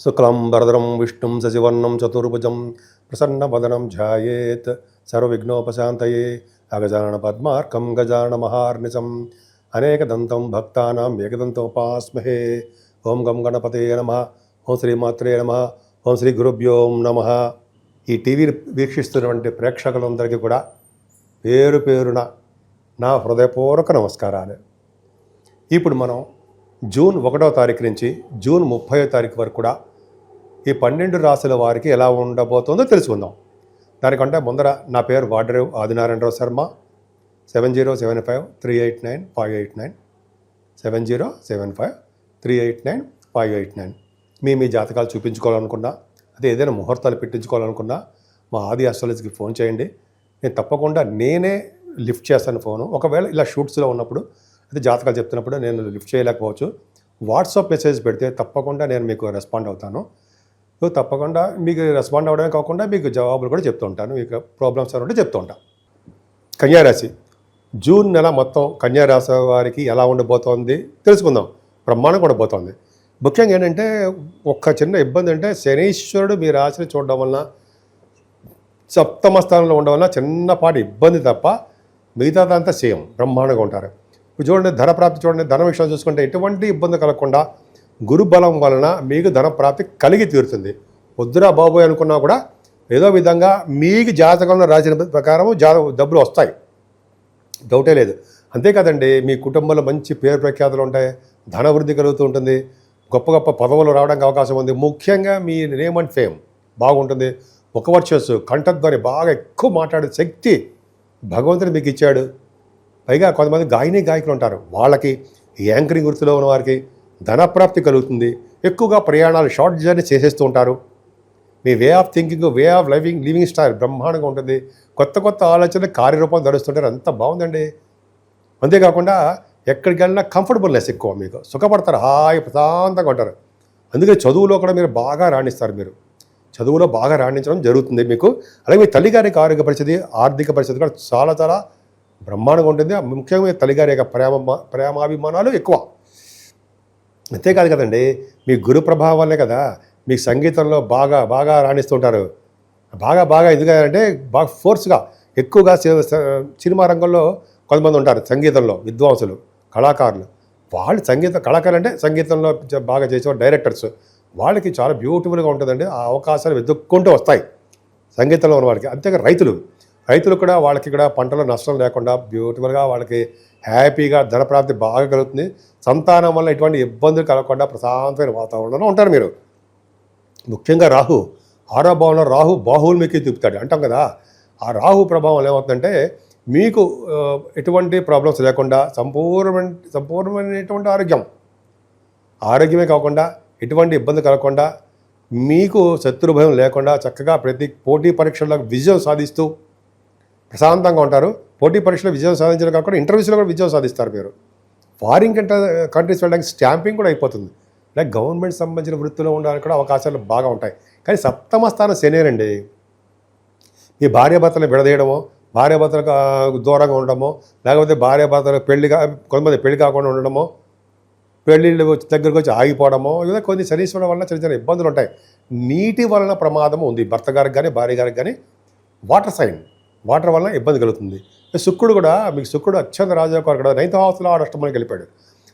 శుక్లం వరదరం విష్ణుం సశివర్ణం చతుర్భుజం ప్రసన్నవదనం ధ్యాయేత్ సర్వవిఘ్నోపశాంతయే అగజాన పద్మార్కం గజానన మహార్నిశం. అనేకదంతం భక్తానాం ఏకదంతోపాస్మహే. ఓం గం గణపతే నమ. ఓం శ్రీమాత్రే నమ. ఓం శ్రీ గురుభ్యోం నమ. ఈ టీవీ వీక్షిస్తున్నటువంటి ప్రేక్షకులందరికీ కూడా పేరు పేరున నా హృదయపూర్వక నమస్కారాలు. ఇప్పుడు మనం జూన్ ఒకటో తారీఖు నుంచి జూన్ ముప్పయో తారీఖు వరకు కూడా ఈ పన్నెండు రాసుల వారికి ఎలా ఉండబోతుందో తెలుసుకుందాం. దానికంటే ముందర నా పేరు Vadarev Adinarayanarao Sharma. Seven zero seven five three eight nine five eight nine. Seven zero seven five three eight nine five eight nine. మీ మీ జాతకాలు చూపించుకోవాలనుకున్నా అదే ఏదైనా ముహూర్తాలు పెట్టించుకోవాలనుకున్నా మా ఆది ఆస్ట్రాలజీకి ఫోన్ చేయండి. నేను తప్పకుండా నేనే లిఫ్ట్ చేస్తాను ఫోను. ఒకవేళ ఇలా షూట్స్లో ఉన్నప్పుడు అదే జాతకాలు చెప్తున్నప్పుడు నేను లిఫ్ట్ చేయలేకపోవచ్చు. వాట్సాప్ మెసేజ్ పెడితే తప్పకుండా నేను మీకు రెస్పాండ్ అవుతాను. సో తప్పకుండా మీకు రెస్పాండ్ అవ్వడమే కాకుండా మీకు జవాబులు కూడా చెప్తూ ఉంటాను. మీకు ప్రాబ్లమ్స్ ఉంటే చెప్తూ ఉంటాను కన్యారాశి జూన్ నెల మొత్తం కన్యారాశి వారికి ఎలా ఉండబోతోంది తెలుసుకుందాం. బ్రహ్మాండం కూడా పోతోంది. ముఖ్యంగా ఏంటంటే ఒక్క చిన్న ఇబ్బంది అంటే శనీశ్వరుడు మీ రాశిని చూడడం వలన సప్తమ స్థానంలో ఉండడం వల్ల చిన్నపాటి ఇబ్బంది తప్ప మిగతాదంతా సేమ్. బ్రహ్మాండంగా ఉంటారు. ఇప్పుడు చూడండి ధన ప్రాప్తి చూడండి ధన విషయం చూసుకుంటే ఎటువంటి ఇబ్బంది కలగకుండా గురుబలం వలన మీకు ధన ప్రాప్తి కలిగి తీరుతుంది. వద్దురా బాబోయ్ అనుకున్నా కూడా ఏదో విధంగా మీకు జాతకంలో రాసిన ప్రకారం జా డబ్బులు వస్తాయి. డౌటే లేదు. అంతేకాదండి మీ కుటుంబంలో మంచి పేరు ప్రఖ్యాతులు ఉంటాయి ధన వృద్ధి కలుగుతూ ఉంటుంది గొప్ప గొప్ప పదవులు రావడానికి అవకాశం ఉంది. ముఖ్యంగా మీ నేమ్ అండ్ ఫేమ్ బాగుంటుంది. ఒక వర్షస్ కంఠధ్వని బాగా ఎక్కువ మాట్లాడే శక్తి భగవంతుడు మీకు ఇచ్చాడు. పైగా కొంతమంది గాయని గాయకులు ఉంటారు. వాళ్ళకి యాంకరింగ్ వృత్తిలో ఉన్న వారికి ధనప్రాప్తి కలుగుతుంది. ఎక్కువగా ప్రయాణాలు షార్ట్ జర్నీ చేసేస్తూ ఉంటారు. మీ way of thinking way of living living style బ్రహ్మాండంగా ఉంటుంది. కొత్త కొత్త ఆలోచనలు కార్యరూపం ధరుస్తుంటారు అంత బాగుందండి. అంతేకాకుండా ఎక్కడికి వెళ్ళినా కంఫర్టబుల్నెస్ ఎక్కువ మీకు. సుఖపడతారు హాయి ప్రశాంతంగా ఉంటారు. అందుకే చదువులో కూడా మీరు బాగా రాణిస్తారు మీరు. చదువులో బాగా రాణించడం జరుగుతుంది మీకు. అలాగే మీ తల్లిగారికి ఆరోగ్య పరిస్థితి ఆర్థిక పరిస్థితి కూడా చాలా చాలా బ్రహ్మాండంగా ఉంటుంది. ముఖ్యంగా తల్లిగారి యొక్క ప్రేమ ప్రేమాభిమానాలు ఎక్కువ. అంతేకాదు కదండి మీ గురు ప్రభావం వల్లే కదా. మీ సంగీతంలో బాగా బాగా రాణిస్తుంటారు. బాగా బాగా ఎందుకంటే బాగా ఫోర్స్గా ఎక్కువగా సినిమా రంగంలో కొంతమంది ఉంటారు సంగీతంలో విద్వాంసులు కళాకారులు. వాళ్ళు సంగీత కళాకారులు అంటే సంగీతంలో బాగా చేసేవారు డైరెక్టర్స్. వాళ్ళకి చాలా బ్యూటిఫుల్గా ఉంటుందండి. ఆ అవకాశాలు వెతుక్కుంటూ వస్తాయి. సంగీతంలో ఉన్న వాళ్ళకి. అంతేగా రైతులు. రైతులు కూడా వాళ్ళకి కూడా పంటలో నష్టం లేకుండా బ్యూటిఫుల్గా వాళ్ళకి హ్యాపీగా ధనప్రాప్తి బాగా కలుగుతుంది. సంతానం వల్ల ఎటువంటి ఇబ్బందులు కలగకుండా ప్రశాంతమైన వాతావరణంలో ఉంటారు మీరు. ముఖ్యంగా రాహు. ఆరో భావంలో రాహు బాహువులు మీకు చూపుతాడు అంటాం కదా. ఆ రాహు ప్రభావం ఏమవుతుందంటే మీకు ఎటువంటి ప్రాబ్లమ్స్ లేకుండా సంపూర్ణమైన సంపూర్ణమైనటువంటి ఆరోగ్యం. ఆరోగ్యమే కాకుండా ఎటువంటి ఇబ్బంది కలగకుండా మీకు శత్రుభయం లేకుండా చక్కగా ప్రతి పోటీ పరీక్షల్లో విజయం సాధిస్తూ ప్రశాంతంగా ఉంటారు. పోటీ పరీక్షలో విజయం సాధించడం కాకుండా ఇంటర్వ్యూస్లో కూడా విజయం సాధిస్తారు మీరు. ఫారిన్ కంట్రీ కంట్రీస్ వెళ్ళడానికి స్టాంపింగ్ కూడా అయిపోతుంది. లైక్ గవర్నమెంట్ సంబంధించిన వృత్తిలో ఉండడానికి కూడా అవకాశాలు బాగా ఉంటాయి. కానీ సప్తమ స్థానం శనేనండి మీ భార్యాభర్తలను విడదీయడమో భార్యాభర్తలకు దూరంగా ఉండడమో లేకపోతే భార్యాభర్తలకు పెళ్ళిగా కొంతమంది పెళ్ళి కాకుండా ఉండడమో పెళ్ళిళ్ళు వచ్చి దగ్గరకు వచ్చి ఆగిపోవడమో ఇదే కొన్ని శనీశ్వరం వల్ల చిన్న చిన్న ఇబ్బందులు ఉంటాయి. నీటి వలన ప్రమాదం ఉంది. భర్త గారికి కానీ భార్య గారికి కానీ వాటర్ సైన్. వాటర్ వల్ల ఇబ్బంది కలుగుతుంది. శుక్రుడు కూడా మీకు శుక్రుడు అత్యంత రాజాకారు కూడా నైన్త్ హౌస్లో ఆడు అష్టమానికి వెళ్ళిపోయాడు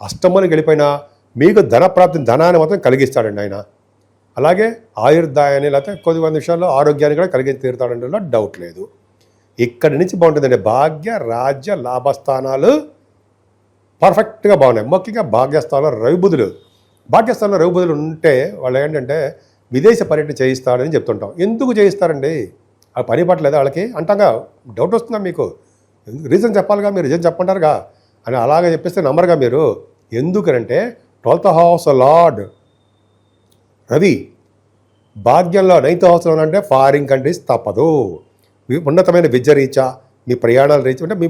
అష్టమానికి వెళ్ళిపోయినా మీకు ధనప్రాప్తి ధనాన్ని మాత్రం కలిగిస్తాడండి ఆయన. అలాగే ఆయుర్దాయాన్ని లేకపోతే కొద్ది మంది విషయాల్లో ఆరోగ్యాన్ని కూడా కలిగి తీరుతాడండి డౌట్ లేదు. ఇక్కడి నుంచి బాగుంటుందండి. భాగ్య రాజ్య లాభస్థానాలు పర్ఫెక్ట్గా బాగున్నాయి. ముఖ్యంగా భాగ్యస్థానంలో రవిబుధులు. భాగ్యస్థానంలో రవిబుధులు ఉంటే వాళ్ళు ఏంటంటే విదేశ పర్యటన చేయిస్తాడని చెప్తుంటాం. ఎందుకు చేయిస్తారండి? ఆ పని పట్టలేదా వాళ్ళకి? అంటాగా డౌట్ వస్తుందా మీకు? రీజన్ చెప్పాలిగా మీరు రీజన్ చెప్పంటారుగా? అని అలాగే చెప్పేస్తే నమ్మరుగా మీరు. ఎందుకనంటే ట్వెల్త్ హౌస్ లార్డ్ రవి భాగ్యంలో నైన్త్ హౌస్లో అంటే ఫారిన్ కంట్రీస్ తప్పదు. మీ ఉన్నతమైన విద్య రీచా మీ ప్రయాణాల రీచా అంటే మీ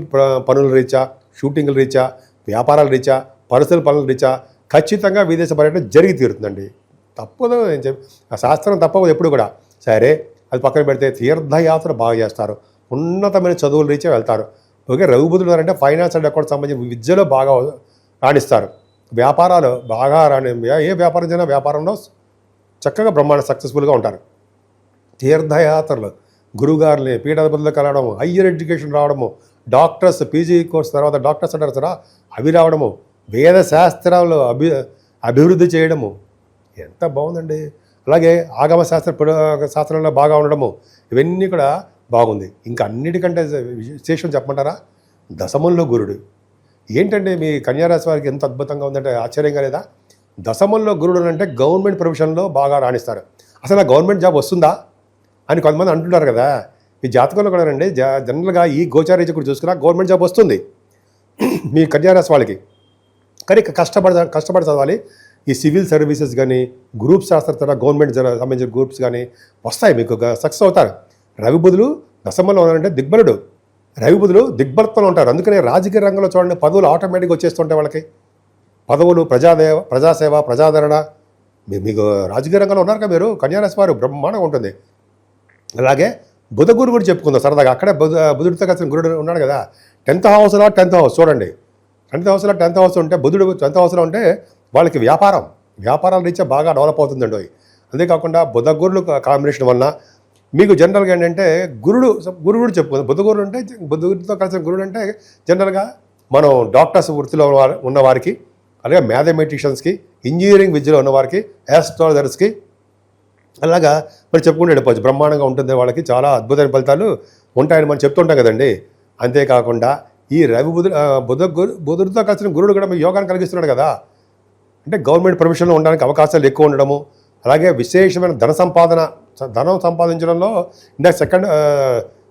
పనుల రీచా షూటింగ్ల రీచా వ్యాపారాల రీచా పరిసర పనుల రీచా ఖచ్చితంగా విదేశ పర్యటన జరిగి తీరుతుందండి. తప్పదు నేను చెప్పి ఆ శాస్త్రం తప్పదు ఎప్పుడు కూడా. సరే అది పక్కన పెడితే తీర్థయాత్ర బాగా చేస్తారు. ఉన్నతమైన చదువుల రీచే వెళ్తారు. ఓకే రఘుబుద్ధులు అంటే ఫైనాన్స్ అండ్ అకౌంట్ సంబంధించి విద్యలో బాగా రాణిస్తారు. వ్యాపారాలు బాగా రాణి ఏ వ్యాపారం చేసినా వ్యాపారంలో చక్కగా బ్రహ్మాండ సక్సెస్ఫుల్గా ఉంటారు. తీర్థయాత్రలు గురుగారిని పీఠాధిపతులు కలవడము హయ్యర్ ఎడ్యుకేషన్ రావడము డాక్టర్స్ పీజీ కోర్స్ తర్వాత డాక్టర్స్ అంటారు సరే అవి రావడము వేద శాస్త్రాలు అభి అభివృద్ధి చేయడము. ఎంత బాగుందండి. అలాగే ఆగమ శాస్త్ర శాస్త్రంలో బాగా ఉండడము ఇవన్నీ కూడా బాగుంది. ఇంకా అన్నిటికంటే విశేషం చెప్పమంటారా? దశమంలో గురుడు. ఏంటంటే మీ కన్యారాశి వారికి ఎంత అద్భుతంగా ఉందంటే ఆశ్చర్యంగా లేదా? దశమంలో గురుడు అంటే గవర్నమెంట్ ప్రొఫెషన్లో బాగా రాణిస్తారు. అసలు ఆ గవర్నమెంట్ జాబ్ వస్తుందా? అని కొంతమంది అంటున్నారు కదా. ఈ జాతకంలో కూడా రండి. జా జనరల్గా ఈ గోచారీతి కూడా చూసుకున్నా గవర్నమెంట్ జాబ్ వస్తుంది. మీ కన్యారాశి వాళ్ళకి. కానీ కష్టపడ కష్టపడి చదవాలి. ఈ సివిల్ సర్వీసెస్ కానీ గ్రూప్ తర్వాత గవర్నమెంట్ సంబంధించిన గ్రూప్స్ కానీ వస్తాయి మీకు సక్సెస్ అవుతారు. రవి బుధులు దశమంలో ఉన్నారంటే దిగ్బలుడు. రవి బుధులు దిగ్బలత్వంలో ఉంటారు. అందుకనే రాజకీయ రంగంలో చూడండి పదవులు ఆటోమేటిక్గా వచ్చేస్తుంటాయి వాళ్ళకి. పదవులు ప్రజాదేవ ప్రజాసేవ ప్రజాదరణ. మీకు రాజకీయ రంగంలో ఉన్నారు కదా మీరు? కన్యారాశి వారు బ్రహ్మాండంగా ఉంటుంది. అలాగే బుధ గురు కూడా చెప్పుకుందాం సరదాగా. అక్కడే బుధ బుధుడితో కలిసిన గురుడు ఉన్నాడు కదా. టెన్త్ హౌస్లో టెన్త్ హౌస్ చూడండి. టెన్త్ హౌస్లో టెన్త్ హౌస్ ఉంటే బుధుడు టెన్త్ హౌస్లో ఉంటే వాళ్ళకి వ్యాపారం వ్యాపారాల రీత్యా బాగా డెవలప్ అవుతుందండి అవి అంతేకాకుండా బుధ గురులు కాంబినేషన్ వలన మీకు జనరల్గా ఏంటంటే గురుడు గురుడు చెప్పు చెప్పుకుందాం గురుడు అంటే బుధుడితో కలిసిన గురుడు అంటే జనరల్గా మనం డాక్టర్స్ వృత్తిలో ఉన్నవారు- ఉన్నవారికి అలాగే మ్యాథమెటిషియన్స్కి ఇంజనీరింగ్ విద్యలో ఉన్నవారికి యాస్ట్రాలజర్స్కి అలాగా మరి చెప్పుకుంటూ వెళ్ళిపోవచ్చు. బ్రహ్మాండంగా ఉంటుంది వాళ్ళకి చాలా అద్భుతమైన ఫలితాలు ఉంటాయని మనం చెప్తుంటాం కదండి. అంతేకాకుండా ఈ రవి బుధు బుధ గురు బుధుడితో కలిసిన గురుడు కూడా మీకు యోగాన్ని కలిగిస్తున్నాడు కదా. అంటే గవర్నమెంట్ ప్రొఫెషన్లో ఉండడానికి అవకాశాలు ఎక్కువ ఉండడము అలాగే విశేషమైన ధన సంపాదన ధనం సంపాదించడంలో ఇందాక సెకండ్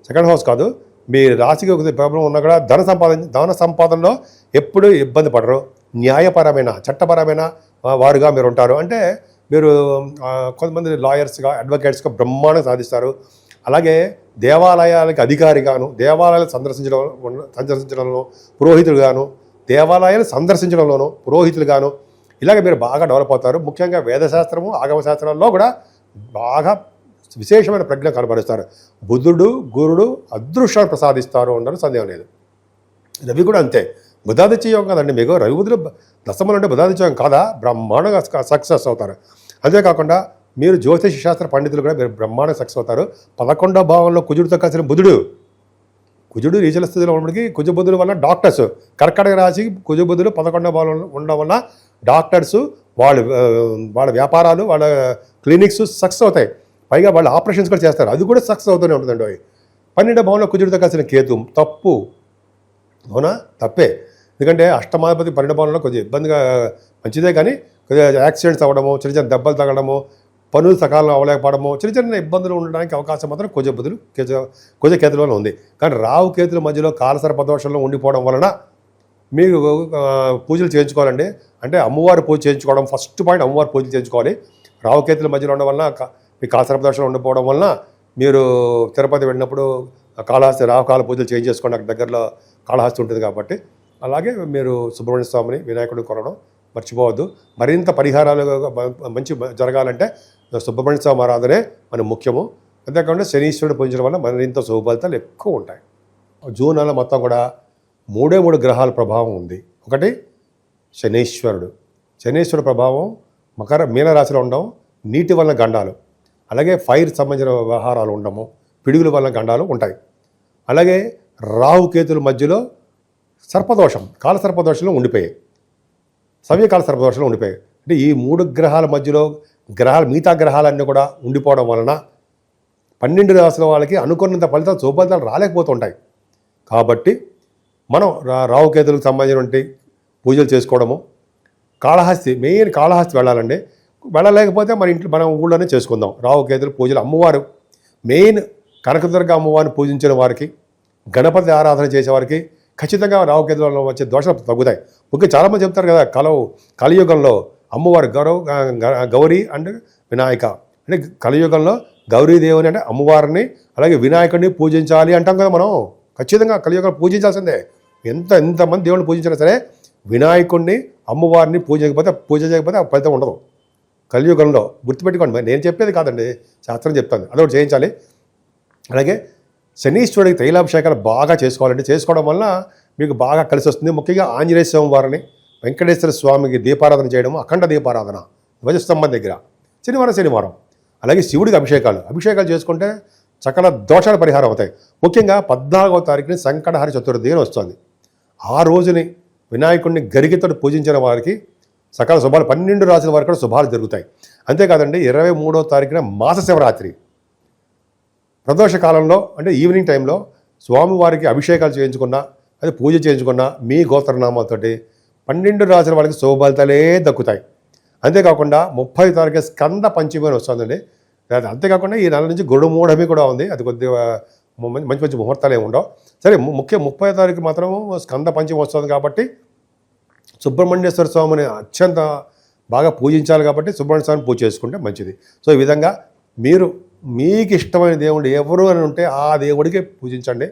సెకండ్ హౌస్ కాదు. మీ రాశికి ఒక ప్రాబ్లం ఉన్నా కూడా ధన సంపాదన ధన సంపాదనలో ఎప్పుడూ ఇబ్బంది పడరు. న్యాయపరమైన చట్టపరమైన వారుగా మీరు ఉంటారు. అంటే మీరు కొంతమంది లాయర్స్గా అడ్వకేట్స్గా బ్రహ్మాండం సాధిస్తారు. అలాగే దేవాలయాలకి అధికారిగాను దేవాలయాలు సందర్శించడం సందర్శించడంలో పురోహితులుగాను దేవాలయాలు సందర్శించడంలోనూ పురోహితులుగాను ఇలాగ మీరు బాగా డెవలప్ అవుతారు. ముఖ్యంగా వేదశాస్త్రము ఆగమ శాస్త్రంలో కూడా బాగా విశేషమైన ప్రజ్ఞ కనబరుస్తారు. బుద్ధుడు గురుడు అదృష్టాన్ని ప్రసాదిస్తారు అన్నారు సందేహం లేదు. రవి కూడా అంతే. బుధాదిత్య యోగం కదండి మీకు. రవి బుధులు దశమలు అంటే బుధాదిత్య యోగం కాదా? బ్రహ్మాండంగా సక్సెస్ అవుతారు. అంతేకాకుండా మీరు జ్యోతిష శాస్త్ర పండితులు కూడా మీరు బ్రహ్మాండంగా సక్సెస్ అవుతారు. పదకొండో భావంలో కుజుడితో కలిసిన బుధుడు. కుజుడు రీజల స్థితిలో ఉన్నప్పటికీ కుజబుద్ధుల వల్ల డాక్టర్స్ కర్కటక రాశి కుజబుద్ధులు బుధులు భావంలో ఉండడం వల్ల డాక్టర్స్ వాళ్ళ వాళ్ళ వ్యాపారాలు వాళ్ళ క్లినిక్స్ సక్సెస్ అవుతాయి. పైగా వాళ్ళు ఆపరేషన్స్ కూడా చేస్తారు. అది కూడా సక్సెస్ అవుతూనే ఉంటుందండి అవి పన్నెండో భావంలో కుజుడితో కలిసిన కేతు తప్పు. అవునా? తప్పే. ఎందుకంటే అష్టమాధిపతి పన్నెండు భావంలో కొంచెం ఇబ్బందిగా మంచిదే కానీ కొద్దిగా యాక్సిడెంట్స్ అవ్వడము చిన్న చిన్న దెబ్బలు తగడము పనులు సకాలంలో అవ్వలేకపోవడము చిన్న చిన్న ఇబ్బందులు ఉండడానికి అవకాశం మాత్రం కొంచెం బదులు కొంచెం కేతులలో ఉంది. కానీ రావు కేతుల మధ్యలో కాలసర ప్రదోషంలో ఉండిపోవడం వలన మీరు పూజలు చేయించుకోవాలండి. అంటే అమ్మవారి పూజ చేయించుకోవడం ఫస్ట్ పాయింట్ అమ్మవారి పూజలు చేయించుకోవాలి. రావుకేతుల మధ్యలో ఉండడం వలన క- మీ కాలసర ప్రదోషంలో ఉండిపోవడం వలన మీరు తిరుపతి వెళ్ళినప్పుడు కాళహస్తి రావకాల పూజలు చేంజ్ చేసుకోండి అక్కడ దగ్గరలో కాళహస్తి ఉంటుంది కాబట్టి అలాగే మీరు సుబ్రహ్మణ్య స్వామిని వినాయకుడిని కొనడం మర్చిపోవద్దు. మరింత పరిహారాలు మంచి జరగాలంటే సుబ్రహ్మణ్య స్వామి ఆరాధనే మన ముఖ్యము. అంతేకాకుండా శనీశ్వరుడు పూజించడం వల్ల మరింత శుభఫలితాలు ఎక్కువ ఉంటాయి. జూన్ నెల మొత్తం కూడా మూడే మూడు గ్రహాల ప్రభావం ఉంది. ఒకటి శనీశ్వరుడు. శనీశ్వరుడు ప్రభావం మకర మీనరాశిలో ఉండడం నీటి వల్ల గండాలు. అలాగే ఫైర్ సంబంధించిన వ్యవహారాలు ఉండము పిడుగుల వల్ల గండాలు ఉంటాయి. అలాగే రాహుకేతుల మధ్యలో సర్పదోషం కాల సర్పదోషంలో ఉండిపోయాయి. సవ్యకాల సర్పదోషంలో ఉండిపోయాయి. అంటే ఈ మూడు గ్రహాల మధ్యలో గ్రహాలు మిగతా గ్రహాలన్నీ కూడా ఉండిపోవడం వలన పన్నెండు రాసుల వాళ్ళకి అనుకున్నంత ఫలితాలు శుభఫలితాలు రాలేకపోతుంటాయి. కాబట్టి మనం రా రావుకేతులకు సంబంధించినటువంటి పూజలు చేసుకోవడము కాళహస్తి మెయిన్ కాళహస్తి వెళ్ళాలండి. వెళ్ళలేకపోతే మన ఇంట్లో మనం ఊళ్ళోనే చేసుకుందాం. రావుకేతులు పూజలు అమ్మవారు మెయిన్ కనకదుర్గ అమ్మవారిని పూజించిన వారికి గణపతి ఆరాధన చేసేవారికి ఖచ్చితంగా రావుకేతులలో వచ్చే దోషాలు తగ్గుతాయి. ముఖ్యంగా చాలామంది చెప్తారు కదా కలవు కలియుగంలో అమ్మవారు గౌరవ గౌరీ అండ్ వినాయక. అంటే కలియుగంలో గౌరీదేవుని అంటే అమ్మవారిని అలాగే వినాయకుడిని పూజించాలి అంటాం కదా మనం. ఖచ్చితంగా కలియుగం పూజించాల్సిందే. ఎంత ఎంతమంది దేవుడిని పూజించినా సరే వినాయకుడిని అమ్మవారిని పూజ చేయకపోతే పూజ చేయకపోతే ఆ ఫలితం ఉండదు. కలియుగంలో గుర్తుపెట్టుకోండి మరి నేను చెప్పేది కాదండి శాస్త్రం చెప్తాను అదొకటి చేయించాలి. అలాగే శనీశ్వరుడికి తైలాభిషేకాలు బాగా చేసుకోవాలండి చేసుకోవడం వల్ల మీకు బాగా కలిసి వస్తుంది. ముఖ్యంగా ఆంజనేయ స్వామి వారిని వెంకటేశ్వర స్వామికి దీపారాధన చేయడం అఖండ దీపారాధన ధ్వజస్తంభం దగ్గర శనివారం శనివారం. అలాగే శివుడికి అభిషేకాలు అభిషేకాలు చేసుకుంటే సకల దోషాల పరిహారం అవుతాయి. ముఖ్యంగా పద్నాలుగవ తారీఖుని సంకటహరి చతుర్థి అని వస్తుంది. ఆ రోజుని వినాయకుడిని గరిగితో పూజించిన వారికి సకాల శుభాలు పన్నెండు రాసుల వారికి కూడా శుభాలు జరుగుతాయి. అంతేకాదండి ఇరవై మూడో తారీఖున మాస శివరాత్రి. ప్రదోష కాలంలో అంటే ఈవినింగ్ టైంలో స్వామివారికి అభిషేకాలు చేయించుకున్నా అది పూజ చేయించుకున్నా మీ గోత్రనామాలతోటి పన్నెండు రాసిన వాళ్ళకి శుభఫలితాలే దక్కుతాయి. అంతేకాకుండా ముప్పై తారీఖు స్కంద పంచమి అని వస్తుందండి. అంతేకాకుండా ఈ నెల నుంచి గొడుమూఢమి కూడా ఉంది. అది కొద్దిగా మంచి మంచి ముహూర్తాలు ఏమి ఉండవు. సరే ముఖ్య ముప్పై తారీఖు మాత్రం స్కంద పంచం వస్తుంది కాబట్టి సుబ్రహ్మణ్యేశ్వర స్వామిని అత్యంత బాగా పూజించాలి కాబట్టి సుబ్రహ్మణ్య స్వామిని పూజ చేసుకుంటే మంచిది. సో ఈ విధంగా మీరు మీకు ఇష్టమైన దేవుడు ఎవరు అని ఉంటే ఆ దేవుడికి పూజించండి.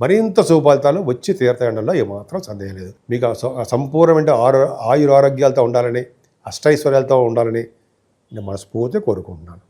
మరింత శుభఫలితాలు వచ్చి తీర్థయండంలో ఏమాత్రం సందేహం లేదు. మీకు సంపూర్ణమైన ఆరో ఆయురారోగ్యాలతో ఉండాలని అష్టైశ్వర్యాలతో ఉండాలని నేను మనస్ఫూర్తి కోరుకుంటున్నాను.